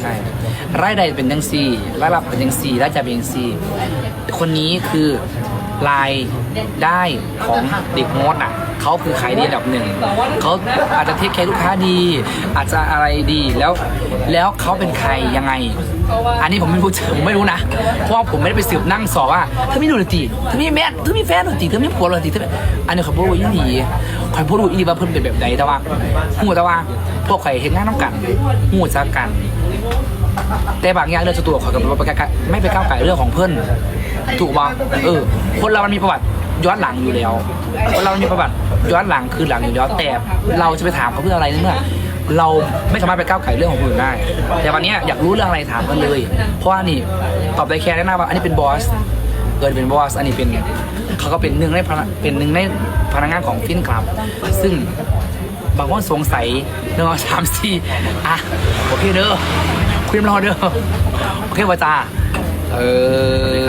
ใช่รายได้เป็นยังสี่รายรับเป็นยังสี่รายจ่ายเป็นยังสี่ คนนี้คือรายได้ของเด็กโมดอะเขาคือขายดีอันดับหนึ่งเขาอาจจะเทคแคร์ลูกค้าดี อาจจะอะไรดีแล้วแล้วเขาเป็นใครยังไง อันนี้ผมไม่รู้ผมไม่รู้นะเพราะผมไม่ได้ไปสืบนั่งสอบว่าเธอไม่ดูดนตรีเธอมีแม่เธอมีแฟนดนตรีเธอมีผัวดนตรีเธออันนี้เขาพูดว่าอีหลีคอยพูดว่าอีหลีว่าเพิ่นเป็นแบบใดแต่ว่าหูแต่ว่าพวกใครเห็นงานน้ำกันหูจักกัน แต่บางอย่างเรื่องส่วนตัวเขากับไม่ไปก้าวไม่ไปก้าวไก่เรื่องของเพื่อนถูกป่ะเออ คนเรามันมีประวัติย้อนหลังอยู่แล้ว คนเรามันมีประวัติย้อนหลังคือหลังอยู่แล้ว แต่เราจะไปถามเขาเพื่ออะไรในเมื่อ เราไม่สามารถไปก้าวไก่เรื่องของคนอื่นได้ แต่วันเนี้ยอยากรู้เรื่องอะไรถามกันเลย เพราะว่านี่ตอบได้แค่แน่ๆว่าอันนี้เป็นบอสเกิดเป็นบอสอันนี้เป็นเขาก็เป็นหนึ่งในพนักเป็นหนึ่งในพนักงานของฟินคลับซึ่งบางคนสงสัยหนึ่งสองสามสี่อะโอเคเด้อ คุยมารอเด้อโอเคว่าจ้าเอ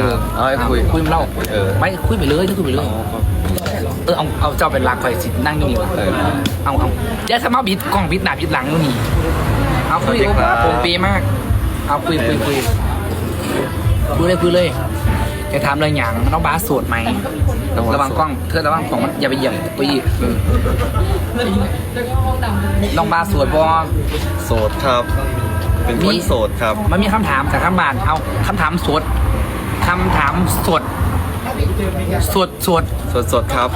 อเอาให้คุยคุยมาเล่าเออไม่คุยไปเลยคุยไปเลยเออเอาเอาเจ้าเป็นหลักคอยสินั่งอยู่นี่วะเออเอาเอาอย่าสมาบิดกล้องบิดหน้าบิดหลังอยู่นี่เอาคุยสวัสดีครับโอ้โหปีมาก เอาคุยคุยคุยคุยเลยคุยเลยจะถามเลยอย่างน้องบาสโสดไหมระวังกล้องเธอระวังกล้องมันอย่าไปเหยียบตัวอีเออน้องบาสโสดบอโสดครับ เป็นคนโสดครับ มันมีคำถามจากข้างบ้านเอาคำถามสดคำถามสดสดสด สดสดๆครับ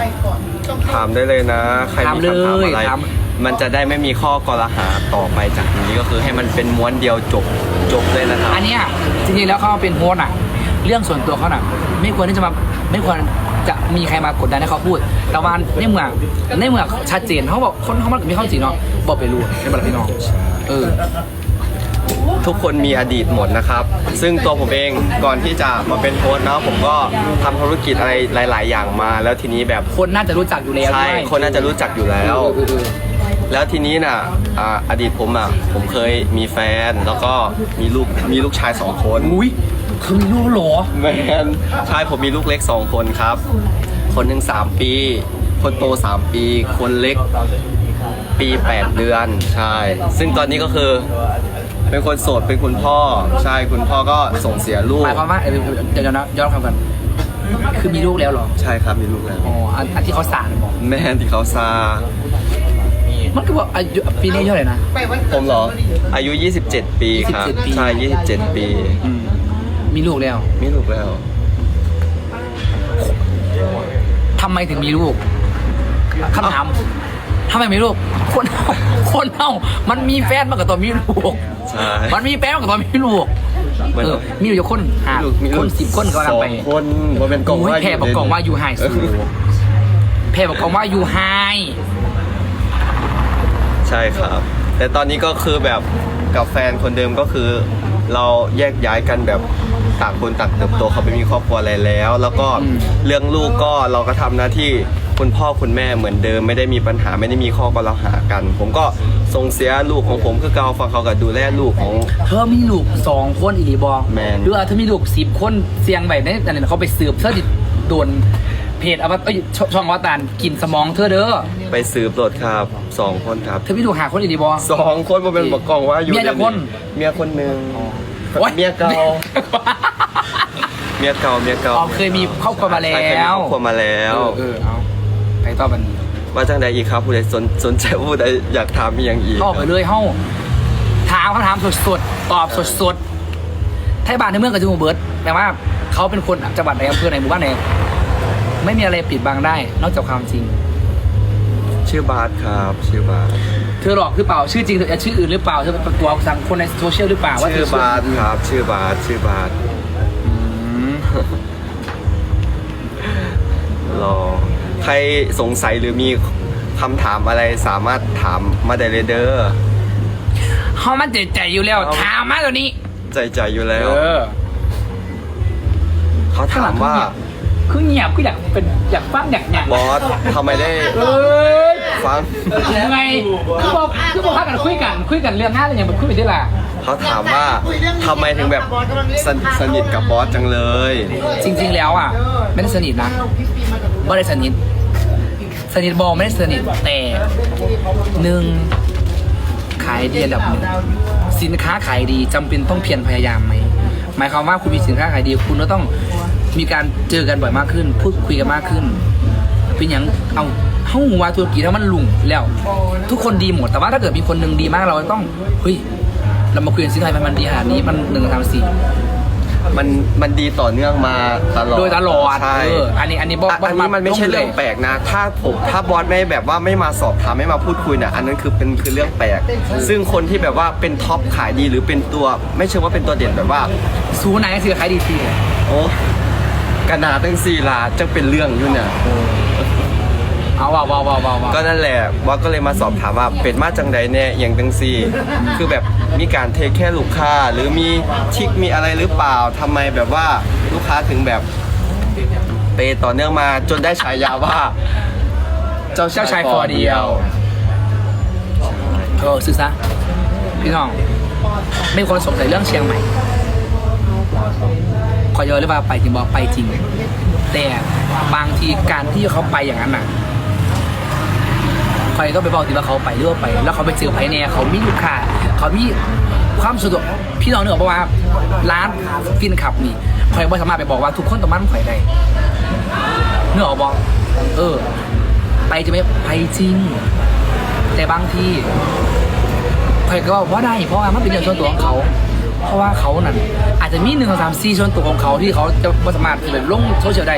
ถามได้เลยนะ ใครถามมีคำถามเลยอะไร ถาม มันจะได้ไม่มีข้อกลหาต่อไปจากนี้ก็คือให้มันเป็นม้วนเดียวจบจบเลยนะครับ อันเนี้ยจริงๆแล้วเขาเป็นโฮสต์อะเรื่องส่วนตัวเขาน่ะ ไม่ควรที่จะมาไม่ควรจะมีใครมากดดันให้เขาพูด แต่ว่าในเมื่อในเมื่อชัดเจนเขาบอกคนเขามันมีข้อจริงเนาะบอกไปรู้ไม่เป็นไรพี่น้องเออ ทุกคนมีอดีตหมดนะครับ ซึ่งตัวผมเองก่อนที่จะมาเป็นโค้ชเนาะผมก็ทำธุรกิจอะไรหลาย ๆ อย่างมา แล้วทีนี้แบบคนน่าจะรู้จักอยู่แล้วใช่ด้วยคนน่าจะรู้จักอยู่แล้ว เออเออเออ แล้วทีนี้น่ะอ่าอดีตผมอะผมเคยมีแฟนแล้วก็มีลูกมีลูกชายสองคน อุ้ยคือมีลูกเหรอ แมนใช่ผมมีลูกเล็กสองคนครับ คนหนึ่งสามปี คนโตสามปี คนเล็กปีแปดเดือน ใช่ ซึ่งตอนนี้ก็คือ เป็นคนโสดเป็นคุณพ่อใช่คุณพ่อก็ส่งเสียลูกหมายความว่าเออเดี๋ยวนะย้อนความกันคือมีลูกแล้วเหรอใช่ครับมีลูกแล้วอ๋ออันอันที่เขาสารบอกแม่ที่เขาซามันก็บอกอายุปีนี้เท่าไหร่นะ ผมเหรอ อายุ 27 ปีครับ27ปี ใช่27 ปีอืมมีลูกแล้วมีลูกแล้ว ทำไมถึงมีลูกคำถาม ทำไมมีลูก คนเฮาคนเฮามันมีแฟนมากกว่าตอนมีลูก ใช่ มันมีแฟนมากกว่าตอนมีลูกมันเออมีอยู่คนห้าลูกมีลูคกนสิบคนก็สกำลังองไปคนว่าเป็นกล่องโอ้ยว่าแพรบอกกล่องว่าอยู่ไฮสูแพรบอกกล่องว่าอยู่ไฮใช่ครับ แต่ตอนนี้ก็คือแบบกับแฟนคนเดิมก็คือ เราแยกย้ายกันแบบต่างคนต่างเติบโตเขาไปมีครอบครัวอะไรแล้ว แล้วก็เรื่องลูกก็เราก็ทำหน้าที่ คุณพ่อคุณแม่เหมือนเดิม ไม่ได้มีปัญหาไม่ได้มีข้อกล่าวหากัน ผมก็ส่งเสียลูกของผมคือเกาฟังเขากับดูแลลูกของ เธอมีลูกสองคนอีหลีบอแมนหรือว่าเธอมีลูกสิบคนเสียงแบบนี้แต่เนี่ยเขาไปสืบเธอดิโดนเพจอวตารชช่องอวตารกินสมองเธอเด้อไปซื้อรถครับสองคนครับเธอมีลูกหาคนอีหลีบอ สองคนมาเป็นบอกกล่องว่าอยู่เมียจะคนเมียคนหนึ่งโอ๊ย เมียเก่าเมียเก่าเมียเก่าอ๋อเคยมีครอบครัวมาแล้ใช่เคยมีวครอบครัวมาแล้ว เออเออเอา ไปต่อบันนี้ว่าจังใดอีกครับผู้ใดสนสนใจผู้ใดอยากถามมีอย่างอีกเข้าไปเลยเฮ้าถามคำถามสดๆตอบสดๆไทยบ้านในเมืองกับจังหวัดเบิร์ดแปลว่าเขาเป็นคนจังหวัดไหนอำเภอไหนหมู่บ้านไหนไม่มีอะไรปิดบังได้ นอกจากความจริง ชื่อบาสครับชื่อบาสเธอหลอกหรือเปล่าชื่อจริงเธอชื่ออื่นหรือเปล่าเธอเป็นตัวสังคนในโซเชียลหรือเปล่าว่าเธชื่ออบาสครับ ชื่อบาสชื่อบาส ใครสงสัยหรือมีคำถามอะไรสามารถถามมาได้เลยเด้อเขามันใจใจอยู่แล้วถามมาตัวนี้ ใจใจอยู่แล้วอเขาถามว่า คือเงียบคืออยากเป็นอยากฟังอยากอยากบอสทำไมได้เอ้ยฟังยังไงคือบอกคือบอกพักกันคุยกัน คุยกันเรื่องงานอะไรอย่างมันคุยไปได้ล่ะเขาถามว่าทำไมถึงแบบสนสนิทกับบอสจังเลย จริง ๆ แล้วอะ ไม่ได้สนิทนะไม่ได้สนิท สนิทบอลไม่ได้สนิทแต่หนึ่งขายดีอันดับหนึ่งสินค้าขายดีจำเป็นต้องเพียรพยายามไหมหมายความว่าคุณมีสินค้าขายดี คุณก็ต้องมีการเจอกันบ่อยมากขึ้น พูดคุยกันมากขึ้น เป็นอย่างเอาเฮ้าว่าธุรกิจถ้ามันลุงแล้ว ทุกคนดีหมดแต่ว่าถ้าเกิดมีคนหนึ่งดีมากเราต้องเฮ้ยเรามาคุยกันสิทำไมมันดีขนาดนี้มันหนึ่งสองสามสี่ มันมันดีต่อเนื่องมาตลอดโดยตลอดใช่เอออันนี้อันนี้บอกอะอันนี้มันไม่ใช่เรื่องแปลกนะ ถ้าผมถ้าบอสไม่แบบว่าไม่มาสอบถามไม่มาพูดคุยเนี่ยอันนั้นคือเป็นคือเรื่องแปลก ซึ่งคนที่แบบว่าเป็นท็อปขายดีหรือเป็นตัวไม่เชิงว่าเป็นตัวเด่นแบบว่า ซูไหนสิขายดีทีโอ้กระนาตั้งสี่ลาจังเป็นเรื่องอยู่เนี่ย เอาว้าวว้าวว้าวว้าวก็นั่นแหละบอสก็เลยมาสอบถามว่าเป็นมาจังใดแน่อย่างตังซีคือแบบมีการเทคแค่ลูกค้า หรือมีทิกมีอะไรหรือเปล่าทำไมแบบว่าลูกค้าถึงแบบเปย์ต่อเนื่องมาจนได้ฉายาว่า เจ้าเจ้าชาชายยฟฟออร์ร์เดีเดียยววเออซื้อซะพี่น้อง ไม่มีคนสงสัยเรื่องเชียงใหม่ขอย้อนเลยว่าไปจริงบอกไปจริง แต่บางทีการที่เขาไปอย่างนั้นน่ะ ใครก็ไปบอกทีว่าเขาไปเรื่อยไป แล้วเขาไปเจอไพแน่เขามีลูกค้าเขามีความสะดวกพี่น้องเนกอะเพราะว่าร้านฟินขับนี่ใครว่สามารถไปบอกว่าทุกคนต้องมั่นข่อยได้เนื้อบอกเออ ไปจะไม่ไปจริง แต่บางทีใครก็บอกว่าได้เพราะว่ามันเป็นเรื่องส่วนตัวของเขา เพราะว่าเขานั่นอาจจะมีหนึ่งสองสามสี่ส่วนตัวของเขาที่เขาจะไม่สามารถแบบลงโซเชียลได้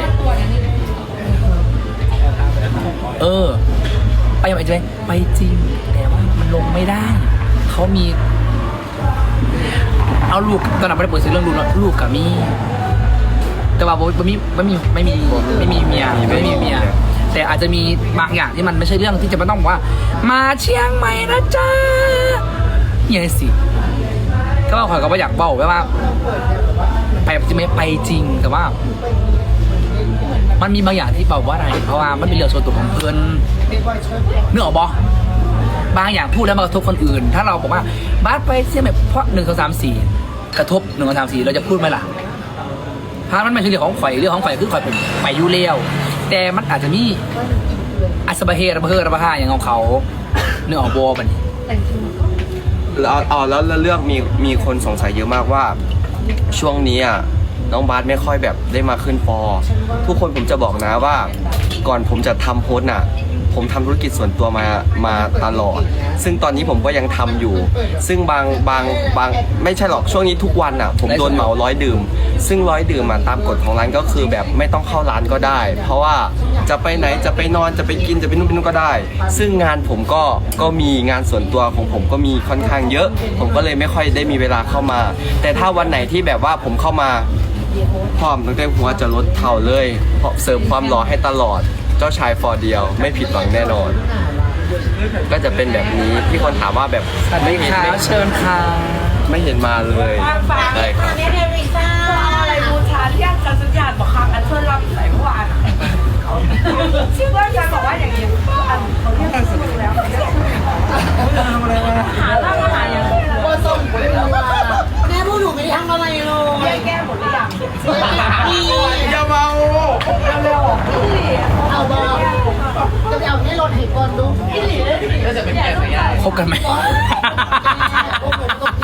เออ ไปไหมจะไหมไปจริงแต่ว่ามันลงไม่ได้ เขามี เอาลูกตอนนั้นไม่ได้เปิดซื้อเรื่องลูกเนอะลูกกับมี แต่ว่าบ่มีไม่มีไม่มีไม่มีเมียไม่มีเมีย แต่อาจจะมีบางอย่างที่มันไม่ใช่เรื่องที่จะไม่ต้องบอกว่า มาเชียงใหม่นะจ๊ะอย่างนี้สิก็ขอยก็ไม่อยากบอกไว้ว่า ไปจะไม่ไปจริงแต่ว่า มันมีบางอย่างที่บอกว่าอะไรเพราะว่ามันเป็นเรื่องส่วนตัวของเพื่อนเนื้อออกบอบางอย่างพูดแล้วมันกระทบคนอื่น ถ้าเราบอกว่าบ้านไปเสียแบบเพราะหนึ่งสองสามสี่กระทบหนึ่งสองสามสี่เราจะพูดไหมล่ะถ้ามันไม่ใช่เรื่องของข่อยเรื่องของข่อยคือข่อยเป็นไปยูเลี้ยวแต่มันอาจจะมีอัศบะเฮระเบิดระบาอย่างของเขาเนื้อออกบอบันแล้วอ๋อแล้วแล้วเรื่องมีมีคนสงสัยเยอะมากว่าช่วงนี้อะ น้องบาสไม่ค่อยแบบได้มาขึ้นฟอทุกคนผมจะบอกนะว่า ก่อนผมจะทำโพสต์น่ะ ผมทำธุรกิจส่วนตัวมามาตลอด ซึ่งตอนนี้ผมก็ยังทำอยู่ ซึ่งบางบางบางไม่ใช่หรอกช่วงนี้ทุกวันอะ ผมโดนเหมาร้อยดื่ม ซึ่งร้อยดื่มอะตามกฎของร้านก็คือแบบไม่ต้องเข้าร้านก็ได้ เพราะว่าจะไปไหนจะไปนอนจะไปกินจะไปนู่นไปนู่นก็ได้ ซึ่งงานผมก็ก็มีงานส่วนตัวของผมก็มีค่อนข้างเยอะ ผมก็เลยไม่ค่อยได้มีเวลาเข้ามา แต่ถ้าวันไหนที่แบบว่าผมเข้ามา พร้อมตั้งแต่หัวจะลดเท่าเลยเพราะเสริมความหล่อให้ตลอดเจ้าชายฟอร์เดียว ไม่ผิดหวังแน่นอน ก็จะเป็นแบบนี้ที่คนถามว่าแบบสวัสดีไม่เห็นค่ะไม่เชิญค่ะไม่เห็นมาเลยได้ครับเนี่ยเดวิซ่าอะไรบูชาที่อาจารย์สัญญาณบอกครั้งอันเชิญรับใส่เมื่อวานอะชื่อว่าอาจารย์บอกว่าอย่างนี้อัน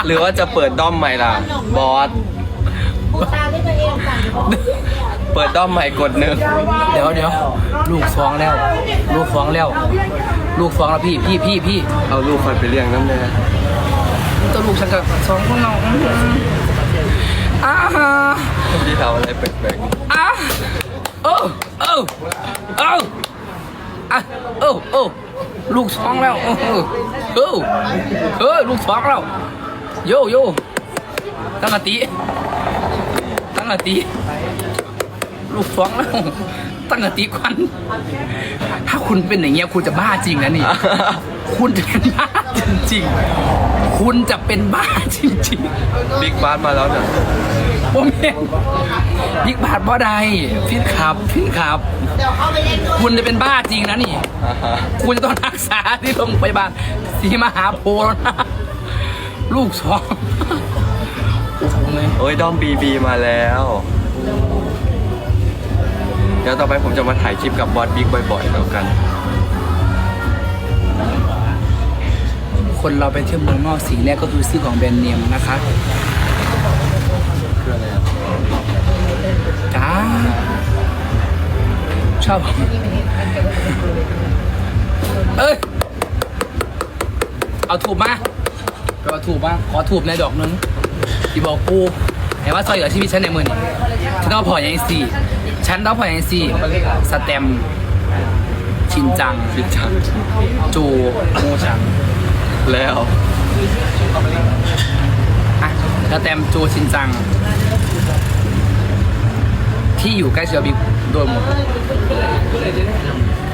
หรือว่าจะเปิดด้อมใหม่ล่ะ บอส กูตามที่ตัวเองสั่งเปิดด้อมใหม่กดหนึ่งเดี๋ยวเดี๋ยวลูกฟ้องแล้ว ลูกฟ้องแล้ว ลูกฟ้องแล้วพี่พี่พี่พี่เอาลูกคอยไปเลี้ยงน้ำแน่ตัวลูกฉันกับสองคนเราอ้าฮะที่ทำอะไรแปลกอ้าเออเออเอออะเออเออลูกฟ้องแล้วเออเออเออลูกฟ้องแล้ว โยโย่ตั้งสติตั้งสติลูกฟ้องแล้วตั้งสติควัน ถ้าคุณเป็นอย่างเงี้ยคุณจะบ้าจริงนะนี่ๆคุณจะเป็นบ้าจริงๆ คุณจะเป็นบ้าจริงบิ๊กบาสมาแล้วเนี่ยๆผมเห็นยิกบาทบ่ได้พี่ครับพี่ครับเดี๋ยวเข้าไปเล่นด้วยคุณจะเป็นบ้าจริงนะนี่อ่าฮะคุณจะต้องรักษาที่โรงพยาบาลศรีมหาโพธิ์แล้วนะ ลูกสองโอ้โหเลยโอ้ยด้อมบีบีมาแล้ว เดี๋ยวต่อไปผมจะมาถ่ายคลิปกับบอสบิ๊กบ่อยๆแล้วกันคคนเราไปเที่ยวเมืองนอกสิ่งแรกก็คือซื้อของแบรนด์เนมนะคะคืออะไรอะจ้าชอบเอ้ย เอาถูกมา ไปเอถูกมางขอถูกในดอกนึงที่บอกกูเห็นว่าซอยเหลือชีวิตฉันในมือนี่ฉันต้องพออย่างสี่ฉันต้องพออย่างสี่สแตมชินจังคิดจัง จูโมชัง แล้วอะสแตมจูชินจัง ที่อยู่ใกล้เชียวบิ๊กโดนหมด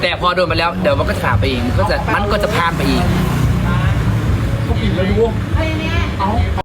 แต่พอโดนไปแล้วเดี๋ยวมันก็จะผ่านไปเองมันก็จะมันก็จะผ่านไป เอง